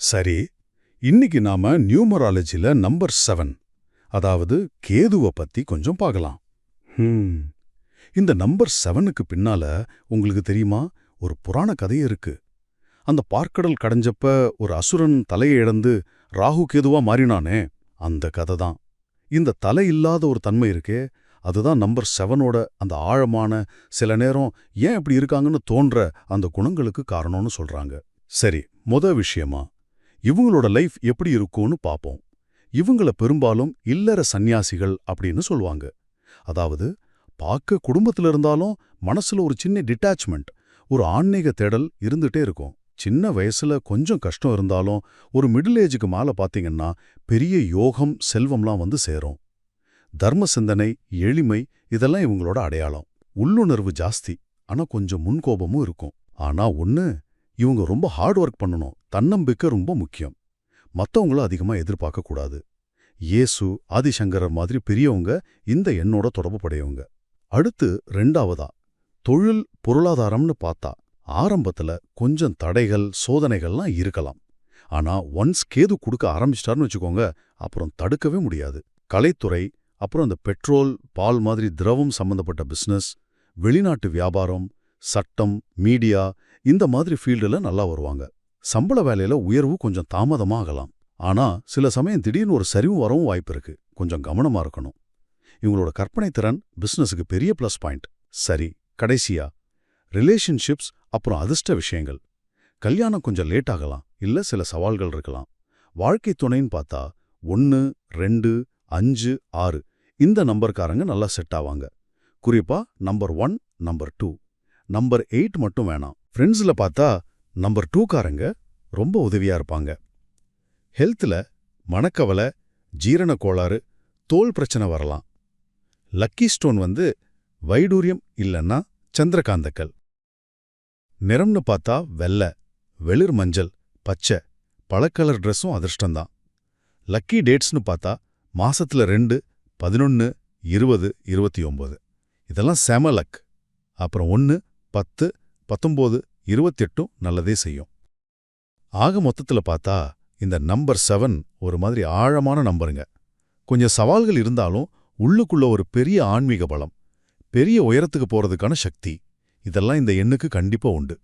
சரி இன்னைக்கு நாம நியூமராலஜில நம்பர் செவன் அதாவது கேதுவை பத்தி கொஞ்சம் பார்க்கலாம். இந்த நம்பர் செவனுக்கு பின்னால உங்களுக்கு தெரியுமா? ஒரு புராண கதையே இருக்கு. அந்த பார்க்கடல் கடைஞ்சப்ப ஒரு அசுரன் தலையை இழந்து ராகு கேதுவா மாறினானே அந்த கதை தான். இந்த தலை இல்லாத ஒரு தன்மை இருக்கே அதுதான் நம்பர் செவனோட அந்த ஆழமான சில நேரம் ஏன் இப்படி இருக்காங்கன்னு தோன்ற அந்த குணங்களுக்கு காரணம்னு சொல்றாங்க. சரி முத விஷயமா இவங்களோட லைஃப் எப்படி இருக்கும்னு பாப்போம் இவங்கள பெரும்பாலும் இல்லற சந்நியாசிகள் அப்படின்னு சொல்லுவாங்க. அதாவது பார்க்க குடும்பத்துல இருந்தாலும் மனசுல ஒரு சின்ன டிட்டாச்மெண்ட் ஒரு ஆன்மீக தேடல் இருந்துட்டே இருக்கும். சின்ன வயசுல கொஞ்சம் கஷ்டம் இருந்தாலும் ஒரு மிடில் ஏஜுக்கு மேல பாத்தீங்கன்னா பெரிய யோகம் செல்வம்லாம் வந்து சேரும். தர்ம சிந்தனை எளிமை இதெல்லாம் இவங்களோட அடையாளம். உள்ளுணர்வு ஜாஸ்தி ஆனா கொஞ்சம் முன்கோபமும் இருக்கும். ஆனா ஒன்று இவங்க ரொம்ப ஹார்ட் ஒர்க் பண்ணணும். தன்னம்பிக்கை ரொம்ப முக்கியம். மற்றவங்களும் அதிகமா எதிர்பார்க்க கூடாது. இயேசு ஆதிசங்கரர் மாதிரி பெரியவங்க இந்த எண்ணோட தொடர்புபடையவங்க அடுத்து ரெண்டாவதா தொழில் பொருளாதாரம்னு பார்த்தா ஆரம்பத்துல கொஞ்சம் தடைகள் சோதனைகள்லாம் இருக்கலாம். ஆனா ஒன்ஸ் கேது கொடுக்க ஆரம்பிச்சிட்டாருன்னு வச்சுக்கோங்க அப்புறம் தடுக்கவே முடியாது. கலைத்துறை அப்புறம் இந்த பெட்ரோல் பால் மாதிரி திரவம் சம்பந்தப்பட்ட பிசினஸ் வெளிநாட்டு வியாபாரம் சட்டம் மீடியா இந்த மாதிரி ஃபீல்டுல நல்லா வருவாங்க. சம்பள வேலையில் உயர்வு கொஞ்சம் தாமதமா ஆகலாம். ஆனா சில சமயம் திடீர்னு ஒரு சரிவு வரவும் வாய்ப்பு இருக்கு. கொஞ்சம் கவனமா இருக்கணும். இவங்களோட கற்பனை திறன் பிசினஸுக்கு பெரிய ப்ளஸ் பாயிண்ட் சரி கடைசியா. ரிலேஷன்ஷிப்ஸ் அப்புறம் அதிர்ஷ்ட விஷயங்கள். கல்யாணம் கொஞ்சம் லேட் ஆகலாம். இல்ல சில சவால்கள் இருக்கலாம். வாழ்க்கை துணைன்னு பார்த்தா ஒன்னு ரெண்டு அஞ்சு ஆறு. இந்த நம்பர்காரங்க நல்லா செட் ஆவாங்க. குறிப்பா number one number two number eight மட்டும் வேணாம். ஃப்ரெண்ட்ஸில் பார்த்தா நம்பர் டூக்காரங்க ரொம்ப உதவியா இருப்பாங்க. ஹெல்த்தில் மணக்கவலை ஜீரண கோளாறு தோல் பிரச்சனை வரலாம். லக்கி ஸ்டோன் வந்து வைடூரியம் இல்லைன்னா சந்திரகாந்தக்கல். நிறம்னு பார்த்தா வெள்ளை வெளிர் மஞ்சள் பச்சை பழக்கலர் ட்ரெஸ்ஸும் அதிர்ஷ்டந்தான் லக்கி டேட்ஸ்னு பார்த்தா மாசத்துல ரெண்டு பதினொன்னு இருபது இருபத்தி ஒன்பது இதெல்லாம் செம லக் அப்புறம் ஒன்று பத்து பத்தொம்போது இருபத்தெட்டும் நல்லதே செய்யும். ஆக மொத்தத்தில் பார்த்தா இந்த நம்பர் செவன் ஒரு மாதிரி ஆழமான நம்பருங்க. கொஞ்சம் சவால்கள் இருந்தாலும் உள்ளுக்குள்ள ஒரு பெரிய ஆன்மீக பலம் பெரிய உயரத்துக்கு போறதுக்கான சக்தி. இதெல்லாம் இந்த எண்ணுக்கு கண்டிப்பா உண்டு.